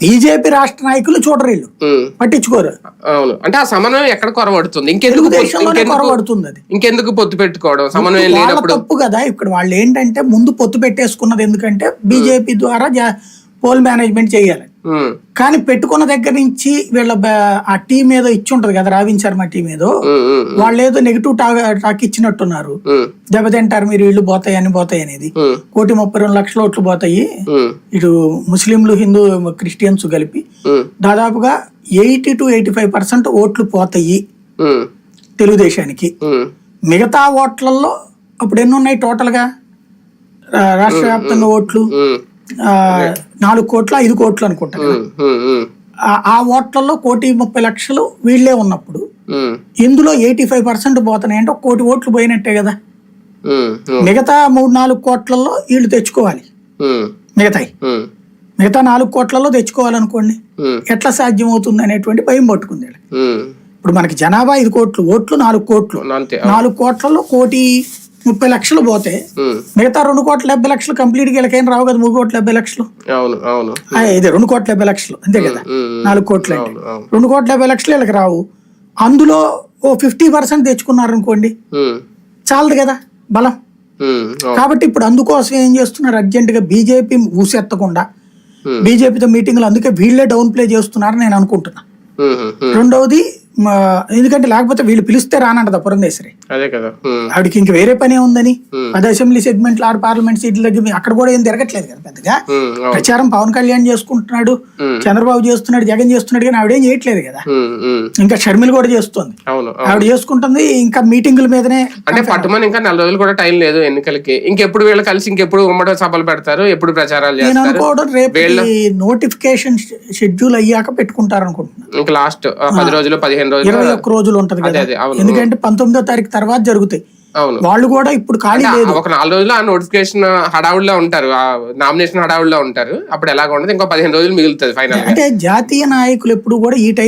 BJP రాష్ట్ర నాయకులు చూడరు వీళ్ళు. ఉమ్, పట్టించుకోరు. అవును. అంటే ఆ సమన్వయం ఎక్కడ కొరవడుతుంది? ఇంకెందుకు కొరబడుతుంది అది. ఇంకెందుకు పొత్తు పెట్టుకోవడం? సమన్వయం లేనప్పుడు. తప్పు కదా ఇక్కడ. వాళ్ళు ఏంటంటే ముందు పొత్తు పెట్టేసుకున్నది ఎందుకంటే బీజేపీ ద్వారా పోల్ మేనేజ్మెంట్ చేయాలి. కానీ పెట్టుకున్న దగ్గర నుంచి వీళ్ళ ఆ టీం ఏదో ఇచ్చి ఉంటది కదా రావిన్ శర్మ టీం ఏదో. ఉమ్, ఉమ్, వాళ్ళు ఏదో నెగిటివ్ టాక్ టాక్ ఇచ్చినట్టున్నారు. దెబ్బతింటారు మీరు వీళ్ళు పోతాయి అని పోతాయి అనేది. కోటి ముప్పై రెండు లక్షల ఓట్లు పోతాయి. ఇటు ముస్లింలు హిందూ క్రిస్టియన్స్ కలిపి దాదాపుగా eighty two eighty five percent ఓట్లు పోతాయి. తెలుగుదేశానికి. మిగతా ఓట్లలో అప్పుడు ఎన్ని ఉన్నాయి టోటల్గా? రా- రాష్ట్ర వ్యాప్తంగా ఓట్లు? నాలుగు కోట్లు ఐదు కోట్లు అనుకుంటా ఆ- ఓట్లలో కోటి ముప్పై లక్షలు వీళ్ళే ఉన్నప్పుడు ఇందులో ఎయిటీ ఫైవ్ పర్సెంట్ పోతున్నాయి అంటే కోటి ఓట్లు పోయినట్టే కదా. మిగతా మూడు నాలుగు కోట్లలో వీళ్ళు తెచ్చుకోవాలి. మిగతాయి. మిగతా నాలుగు కోట్లలో తెచ్చుకోవాలనుకోండి ఎట్లా సాధ్యం అవుతుంది అనేటువంటి భయం పట్టుకుంది ఇప్పుడు మనకి జనాభా ఐదు కోట్లు ఓట్లు నాలుగు కోట్లు. నాలుగు కోట్లలో కోటి ముప్పై లక్షలు పోతే మిగతా రెండు కోట్ల డెబ్బై లక్షలు కంప్లీట్గా వీళ్ళకేం రావు కదా మూడు కోట్ల డెబ్బై లక్షలు? ఇదే రెండు కోట్ల డెబ్బై లక్షలు అంతే కదా? నాలుగు కోట్లు రెండు కోట్ల డెబ్బై లక్షలు వీళ్ళకి రావు. అందులో ఓ ఫిఫ్టీ పర్సెంట్ తెచ్చుకున్నారు అనుకోండి చాలదు కదా బలం. కాబట్టి ఇప్పుడు అందుకోసం ఏం చేస్తున్నారు? అర్జెంట్గా బీజేపీ ఊసెత్తకుండా. బీజేపీతో మీటింగ్లు అందుకే వీళ్ళే డౌన్ ప్లే చేస్తున్నారని నేను అనుకుంటున్నా. రెండవది ఎందుకంటే లేకపోతే వీళ్ళు పిలిస్తే రానంటదా పురంధేశ్వరి. అదే కదా. ఆవిడకి ఇంక వేరే పనే ఉందని. పది అసెంబ్లీ సెగ్మెంట్లు ఆరు పార్లమెంట్ సీట్ల దగ్గర అక్కడ కూడా ఏం తిరగట్లేదు కదా పెద్దగా. ప్రచారం పవన్ కళ్యాణ్ చేసుకుంటున్నాడు. చంద్రబాబు చేస్తున్నాడు జగన్ చేస్తున్నాడు కానీ ఆవిడేం చేయట్లేదు కదా. ఇంకా షర్మిల కూడా చేస్తుంది. ఆవిడ చేసుకుంటుంది ఇంకా మీటింగుల మీదనే అంటే పట్టుమని ఇంకా నెల రోజులు కూడా టైం లేదు ఎన్నికలకి. ఇంకెప్పుడు వీళ్ళు కలిసి ఇంకెప్పుడు ఉమ్మడి సభలు పెడతారు ఎప్పుడు ప్రచారాలు నేను అనుకోవడం రేపు నోటిఫికేషన్ షెడ్యూల్ అయ్యాక పెట్టుకుంటారు అనుకుంటున్నా ఇంకా లాస్ట్ పది రోజులు పదిహేను రోజులు ఇరవై ఒక్క రోజులు ఉంటది కదా? ఎందుకంటే పంతొమ్మిదో తారీఖు తర్వాత జరుగుతాయి. అవును. వాళ్ళు కూడా ఇప్పుడు ఖాళీ లేదు. ఒక నాలుగు రోజులు ఆ నోటిఫికేషన్ హడావుడిలో ఉంటారు. ఆ నామినేషన్ హడావుడిలో ఉంటారు. అప్పుడు ఎలాగ ఉండదు ఇంకో పదిహేను రోజులు మిగులుతుంది ఫైనల్ అంటే జాతీయ నాయకులు ఎప్పుడు కూడా ఈ టైం